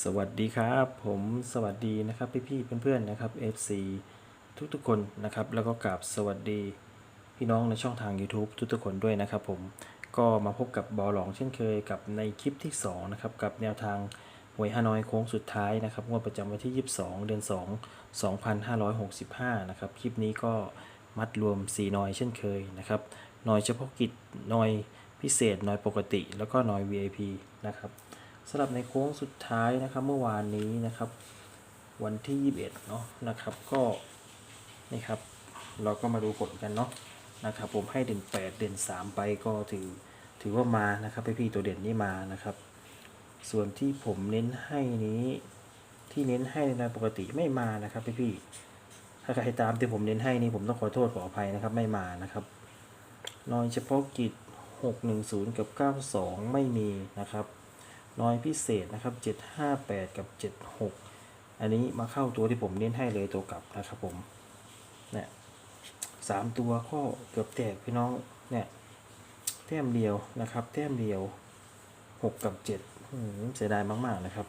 สวัสดีครับผมสวัสดีนะครับพี่ๆเพื่อนๆนะครับ FC ทุกๆคนนะครับแล้วก็กราบสวัสดีพี่น้องในช่องทาง YouTube ทุกๆคนด้วยนะครับผมก็มาพบกับบอหลองเช่นเคยกับในคลิปที่2นะครับกับแนวทางหวยฮานอยโค้งสุดท้ายนะครับงวดประจำวันที่ 22 เดือน 2 2565นะครับคลิปนี้ก็มัดรวม 4 นอยเช่นเคยนะครับนอยเฉพาะกิจนอยพิเศษนอยปกติ แล้วก็นอย VIP นะครับ สำหรับในโค้งสุดท้ายนะครับเมื่อวานนี้นะครับ วันที่ 21เนาะนะครับก็นี่ครับเราก็มาดูผลกันเนาะนะครับผมให้เด่น 8 เด่น 3 ไปก็ถือถือว่ามานะครับพี่ๆตัวเด่นนี่มานะครับ ส่วนที่ผมเน้นให้นี้ที่เน้นให้ในปกติไม่มานะครับพี่ๆถ้าใครตามที่ผมเน้นให้นี่ผมต้องขอโทษขออภัยนะครับไม่มานะครับนอยเฉพาะกิจ 610 กับ 92 ไม่มีนะครับ น้อยพิเศษนะครับ 758 กับ 76 อันนี้มาเข้าตัวที่ผมเน้นให้เลยตัวกลับนะครับผมเนี่ยสามตัวก็เกือบแตกพี่น้องเนี่ยแต้มเดียวนะครับ แต้มเดียว 6 กับ7อืมเสียดายมาก ๆ นะครับ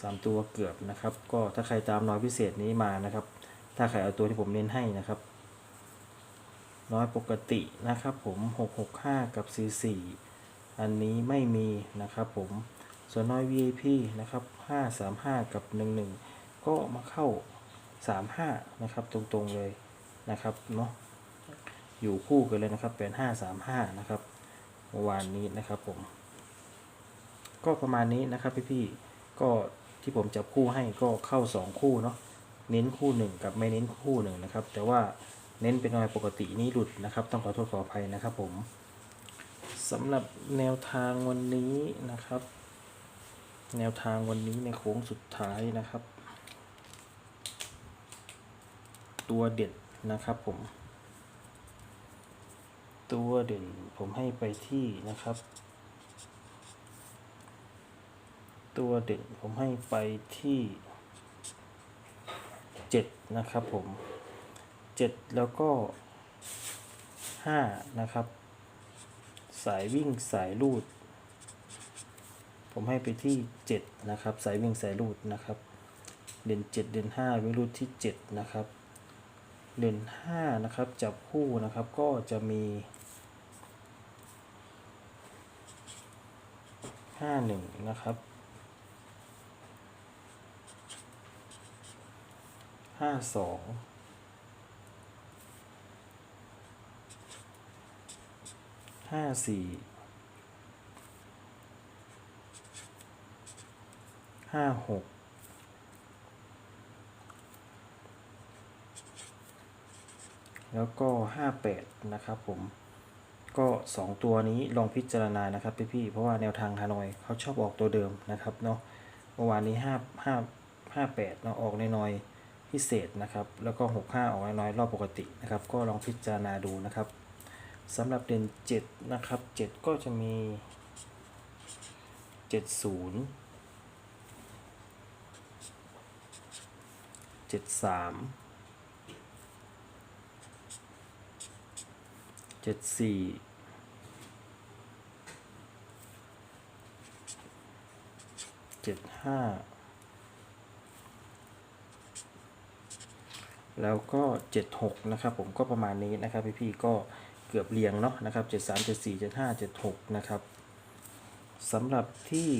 สามตัวเกือบนะครับ ก็ถ้าใครตามน้อยพิเศษนี้มานะครับ ถ้าใครเอาตัวที่ผมเน้นให้นะครับน้อยปกตินะครับผม 665 กับ 44 อันนี้ไม่มีนะครับผม ส่วนน้อย VIP นะครับ 535 กับ 11 ก็มาเข้า 35 นะครับ ตรงๆเลยนะครับเนาะอยู่คู่กันเลยนะครับ เป็น 535 นะครับเมื่อวานนี้นะครับผม ก็ประมาณนี้นะครับพี่ๆก็ที่ผมจับคู่ให้ก็เข้า 2 คู่เนาะเน้นคู่หนึ่งกับไม่เน้นคู่หนึ่งนะครับ แต่ว่าเน้นเป็นน้อยปกตินี้หลุดนะครับ ต้องขอโทษขออภัยนะครับผมสำหรับแนวทางวันนี้นะครับ แนวทางวันนี้ในโค้งสุดท้ายนะครับ ตัวเด็ดนะครับผม ตัวเด่นผมให้ไปที่นะครับ ตัวเด่นผมให้ไปที่เจ็ดนะครับผมเจ็ดแล้วก็ห้านะครับ สายวิ่งสายลูด ผมให้ไปที่ 7 นะครับ สายวิ่งสายรูดนะครับ เด่น 7 เด่น 5 วิ่งรูดที่ 7 นะครับ เด่น 5 นะครับ จับคู่นะครับ ก็จะมี 51 นะครับ 52 54 ห้าหกแล้วก็ห้าแปดนะครับผมก็สองตัวนี้ลองพิจารณานะครับพี่ๆเพราะว่าแนวทางฮานอยเขาชอบออกตัวเดิมนะครับเนาะเมื่อวานนี้ห้าห้าห้าแปดเนาะออกน้อยพิเศษนะครับ แล้วก็หกห้าออกน้อยรอบปกตินะครับ ก็ลองพิจารณาดูนะครับสำหรับเดือนเจ็ดนะครับเจ็ดก็จะมีเจ็ดศูนย์ เจ็ดสามเจ็ดสี่เจ็ดห้าแล้วก็เจ็ดหกนะครับ ผมก็ประมาณนี้นะครับ พี่ๆก็เกือบเรียงเนาะนะครับเจ็ดสามเจ็ดสี่เจ็ดห้าเจ็ดหกนะครับสำหรับที่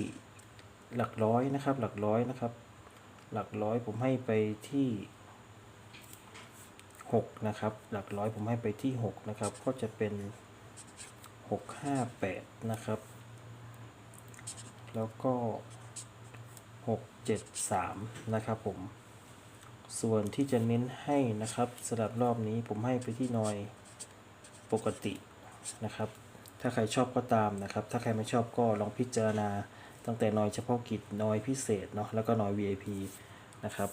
หลักร้อยนะครับ หลักร้อยนะครับ หลักร้อยผมให้ไปที่หกนะครับ หลักร้อยผมให้ไปที่หกนะครับ ก็จะเป็นหกห้าแปดนะครับ แล้วก็หกเจ็ดสามนะครับผม ส่วนที่จะเน้นให้นะครับสำหรับรอบนี้ผมให้ไปที่นอยปกตินะครับ ถ้าใครชอบก็ตามนะครับ ถ้าใครไม่ชอบก็ลองพิจารณา ตั้งแต่นอยเฉพาะกิจนอยพิเศษเนาะแล้วก็นอย VIP นะครับ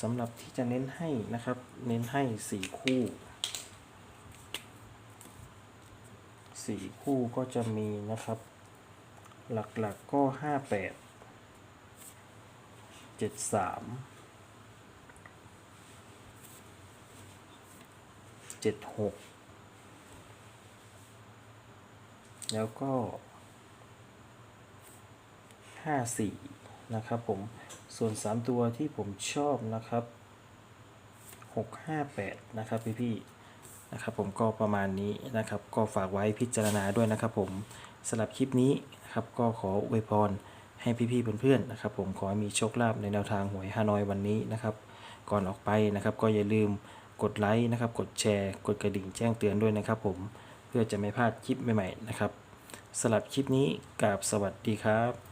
สำหรับที่จะเน้นให้นะครับ เน้นให้ 4 คู่ 4 คู่ก็จะมีนะครับ หลักๆก็58 73 76 แล้วก็ 54 นะครับผม ส่วน 3 ตัวที่ผมชอบนะครับ 658 นะครับพี่ๆนะครับผมก็ประมาณนี้นะครับ ก็ฝากไว้พิจารณาด้วยนะครับผมสำหรับคลิปนี้นะครับก็ขออวยพรให้พี่ๆเพื่อนๆนะครับผมขอให้มีโชคลาภในแนวทางหวยฮานอยวันนี้นะครับ ก่อนออกไปนะครับก็อย่าลืมกดไลค์นะครับกดแชร์ กดกระดิ่งแจ้งเตือนด้วยนะครับผมเพื่อจะไม่พลาดคลิปใหม่ๆนะครับสำหรับคลิปนี้กราบสวัสดีครับ